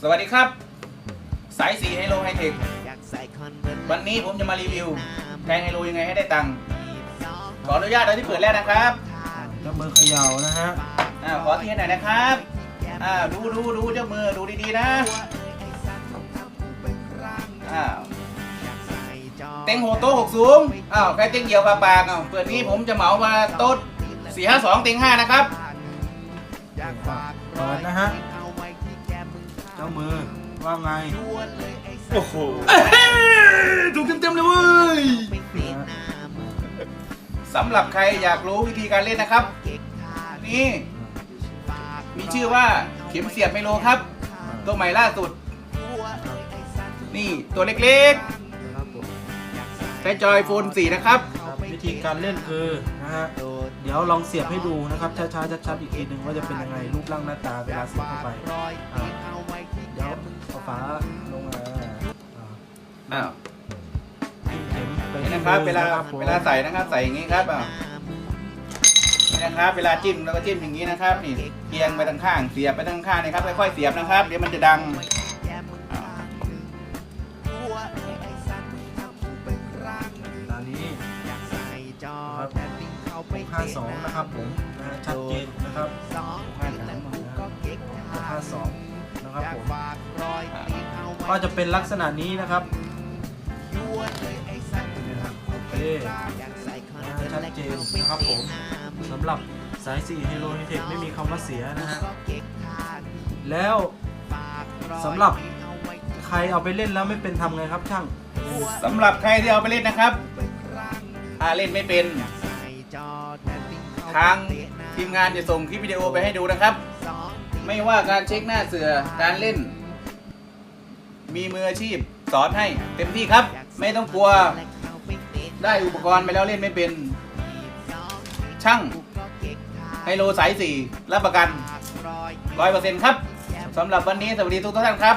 สวัสดีครับ สายสีไฮโลไฮเทควันนี้ผมจะมารีวิวแทงไฮโลยังไงให้ได้ตังค์ขออนุญาตโดยที่เปิดแรกนะครับเจ้ามือเขย่านะฮะอ่าขอที่ให้หน่อยนะครับอ่าดูดูดูเจ้ามือดูดีๆนะอ้าวเต็งโหโต๊ะหกสูงอ้าวใครเต็งเหี่ยวปากปากอ้าวเปิดนี้ผมจะเหมามาโต๊ะสี่ห้าสองเต็งห้านะครับเปิดนะฮะ เจ้ามือว่าไง โอ้โหถูกเต็มๆเลยเว้ยนะฮะสำหรับใครอยากรู้วิธีการเล่นนะครับ นี่ มีชื่อว่าเข็มเสียบไมโลครับ ตัวใหม่ล่าสุด นี่ตัวเล็กครับผมๆใช้จอยโฟน4นะครับ ครับวิธีการเล่นคือนะฮะเดี๋ยวลองเสียบให้ดูนะครับช้าๆชัดๆอีกทีหนึ่งว่าจะเป็นยังไงรูปร่างหน้าตาเวลาเสียบเข้าไปอ่า อ้าวเข็มไปนี่ที่นะครับมือเวลาครับผมเวลาใส่นะครับใส่อย่างนี้ครับอ้าวนี่นะครับ เวลาจิ้มเราก็จิ้มอย่างนี้นะครับนี่เอียงไปทางข้างเสียบไปทางข้างนะครับค่อยๆเสียบนะครับ เดี๋ยวมันจะดังอ้าวตอนนี้ครับ52นะครับผมนะฮะชัดเจนนะครับ52นะครับผมก็จะเป็นลักษณะนี้นะครับ โอเคชัดเจนนะครับผมสำหรับสาย4 Hero h i t e c h ไม่มีคำว่าเสียนะฮะแล้วสำหรับใครเอาไปเล่นแล้วไม่เป็นทำไงครับช่างสำหรับใครที่เอาไปเล่นนะครับ ถ้าเล่นไม่เป็น ทางทีมงานจะส่งคลิปวิดีโอไปให้ดูนะครับ ไม่ว่าการเช็คหน้าเสือการเล่น มีมืออาชีพ สอนให้เต็มที่ครับ ไม่ต้องกลัว ได้อุปกรณ์ไปแล้วเล่นไม่เป็น ช่างไฮโลสายสี่รับประกันร้อยเปอร์เซ็นต์ครับสำหรับวันนี้สวัสดีทุกท่านครับ